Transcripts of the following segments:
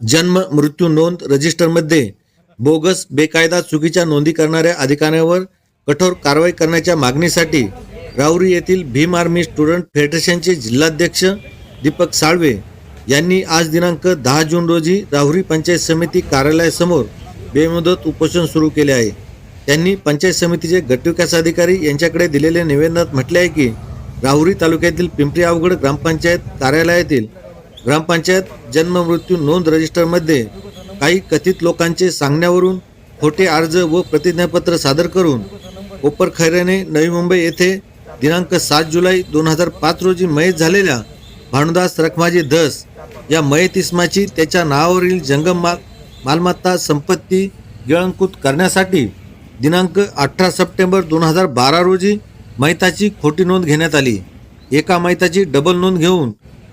जन्म मृत्यू नोंद रजिस्टरमध्ये बोगस बेकायदा चुकीच्या नोंदी करणाऱ्या अधिकाऱ्यांवर कठोर कारवाई करण्याच्या मागणीसाठी राऊरी येथील भीम आर्मी स्टुडंट फेडरेशनचे जिल्हाध्यक्ष दीपक साळवे यांनी आज दिनांक दहा जून रोजी राहुरी पंचायत समिती कार्यालयासमोर बेमुदत उपोषण सुरू केले आहे. त्यांनी पंचायत समितीचे गटविकास अधिकारी यांच्याकडे दिलेल्या निवेदनात म्हटले आहे की राहुरी तालुक्यातील पिंपरी अवघड ग्रामपंचायत कार्यालयातील ग्रामपंचायत जन्म मृत्यू नोंद रजिस्टरमध्ये काही कथित लोकांचे सांगण्यावरून खोटे अर्ज व प्रतिज्ञापत्र सादर करून कोपर खैरेने नवी मुंबई येथे दिनांक सात जुलै दोन हजार पाच रोजी मयत झालेल्या भानुदास रखमाजी धस या मयत इस्माची त्याच्या नावावरील जंगम माल मालमत्ता संपत्ती गिळंकृत करण्यासाठी दिनांक अठरा सप्टेंबर दोन हजार बारा रोजी मैताची खोटी नोंद घेण्यात आली. एका मैताची डबल नोंद घेऊन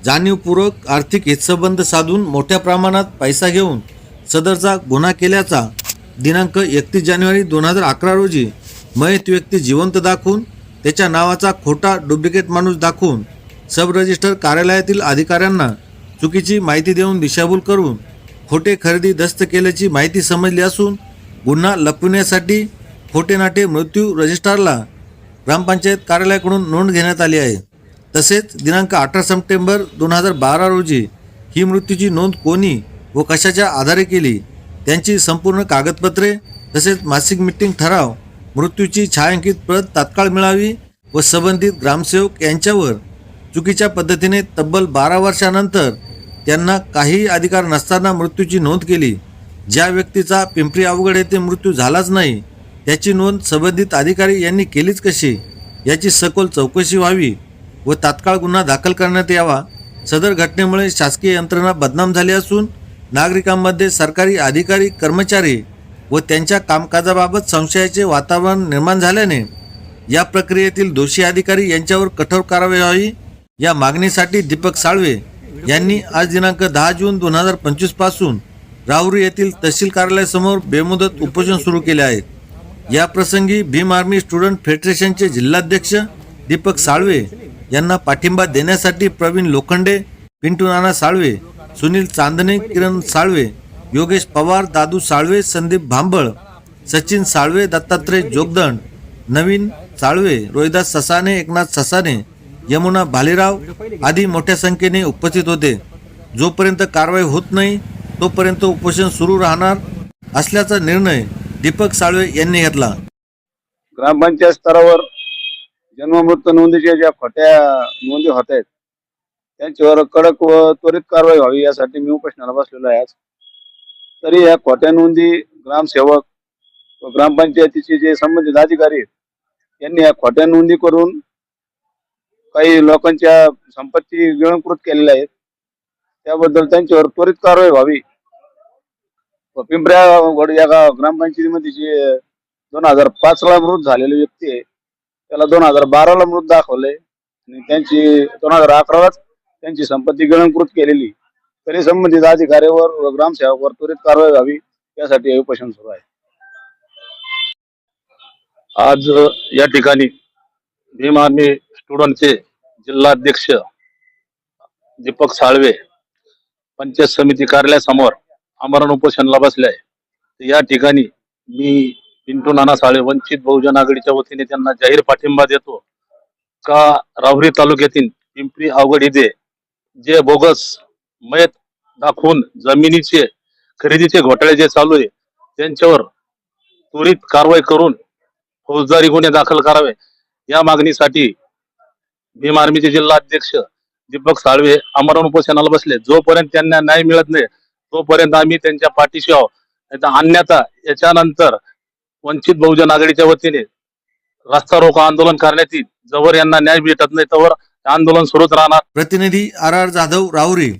जाणीवपूर्वक आर्थिक हितसंबंध साधून मोठ्या प्रमाणात पैसा घेऊन सदरचा गुन्हा केल्याचा दिनांक एकतीस जानेवारी दोन हजार अकरा रोजी मयत व्यक्ती जिवंत दाखवून त्याच्या नावाचा खोटा डुप्लिकेट माणूस दाखवून सब रजिस्टर कार्यालयातील अधिकाऱ्यांना चुकीची माहिती देऊन दिशाभूल करून खोटे खरेदी दस्त केल्याची माहिती समजली असून गुन्हा लपविण्यासाठी खोटे नाटे मृत्यू रजिस्ट्रारला ग्रामपंचायत कार्यालयाकडून नोंद घेण्यात आली आहे. तसेच दिनांक अठरा सप्टेंबर दोन हजार बारा रोजी ही मृत्यूची नोंद कोणी व कशाच्या आधारे केली त्यांची संपूर्ण कागदपत्रे तसेच मासिक मिटिंग ठराव मृत्यूची छायांकित प्रत तात्काळ मिळावी व संबंधित ग्रामसेवक यांच्यावर चुकीच्या पद्धतीने तब्बल बारा वर्षानंतर त्यांना काही अधिकार नसताना मृत्यूची नोंद केली. ज्या व्यक्तीचा पिंपरी अवघड येथे मृत्यू झालाच नाही त्याची नोंद संबंधित अधिकारी यांनी केलीच कशी? याची सखोल चौकशी व्हावी. व तात्काळ गुन्हा दाखल करण्यात यावा. सदर घटनेमुळे शासकीय यंत्रणा बदनाम झाली असून नागरिकांमध्ये सरकारी अधिकारी कर्मचारी व त्यांच्या कामकाजाबाबत संशयाचे वातावरण निर्माण झाल्याने या प्रक्रियेतील दोषी अधिकारी यांच्यावर कठोर कारवाई व्हावी या मागणीसाठी दीपक साळवे यांनी आज दिनांक दहा जून दोन हजार पंचवीसपासून राहुरी येथील तहसील कार्यालयासमोर बेमुदत उपोषण सुरू केले आहे. या प्रसंगी भीम आर्मी स्टुडंट फेडरेशनचे जिल्हाध्यक्ष दीपक साळवे यांना पाठिंबा देण्यासाठी प्रवीण लोखंडे पिंटू नाना साळवे सुनील चांदणे किरण साळवे योगेश पवार दादू साळवे संदीप भांबळ सचिन साळवे दत्तात्रय जोगदंड नवीन साळवे रोहिदास ससाने एकनाथ ससाने यमुना भालेराव आदी मोठ्या संख्येने उपस्थित होते. जोपर्यंत कारवाई होत नाही तोपर्यंत उपोषण सुरू राहणार असल्याचा निर्णय दीपक साळवे यांनी घेतला. ग्रामपंचायत स्तरावर जन्ममृत्यू नोंदीच्या ज्या खोट्या नोंदी होत आहेत त्यांच्यावर कडक व त्वरित कारवाई व्हावी यासाठी मी उपोषणाला बसलेलो आहे आज. तरी या खोट्या नोंदी ग्रामसेवक व ग्रामपंचायतीचे जे संबंधित अधिकारी आहेत त्यांनी या खोट्या नोंदी करून काही लोकांच्या संपत्ती गिळंकृत केलेल्या आहेत. त्याबद्दल त्यांच्यावर त्वरित कारवाई व्हावी. व पिंपऱ्या वड या ग्रामपंचायतीमध्ये जे दोन हजार पाच ला मृत झालेले व्यक्ती आहे त्याला दोन हजार बाराला मृत दाखवले आणि त्यांची दोन हजार अकरालाच त्यांची संपत्ती गिळंकृत केलेली. तरी संबंधित अधिकाऱ्यावर व ग्रामसेवकावर त्वरित कारवाई व्हावी यासाठी हे उपोषण सुरू आहे. आज या ठिकाणी भीम आर्मी स्टुडंटचे जिल्हाध्यक्ष दीपक साळवे पंचायत समिती कार्यालयासमोर आमरण उपोषणला बसले आहे. या ठिकाणी मी पिंटू नाना साळे वंचित बहुजन आघाडीच्या वतीने त्यांना जाहीर पाठिंबा देतो. का राहुरी तालुक्यातील पिंपरी अवघड इथे जे बोगस मयत दाखवून जमिनीचे खरेदीचे घोटाळे जे चालू आहे त्यांच्यावर त्वरित कारवाई करून फौजदारी गुन्हे दाखल करावे. या मागणीसाठी भीम आर्मीचे जिल्हाध्यक्ष दीपक साळवे आमरण उपोषणाला बसले. जोपर्यंत त्यांना न्याय मिळत नाही तोपर्यंत आम्ही त्यांच्या पाठीशी आहोत. अन्यथा याच्यानंतर वंचित बहुजन आघाडीच्या वतीने रस्ता रोको आंदोलन करण्यात येईल. जवळ यांना न्याय भेटत नाही तवर आंदोलन सुरूच राहणार. प्रतिनिधी आर आर जाधव राहुरी.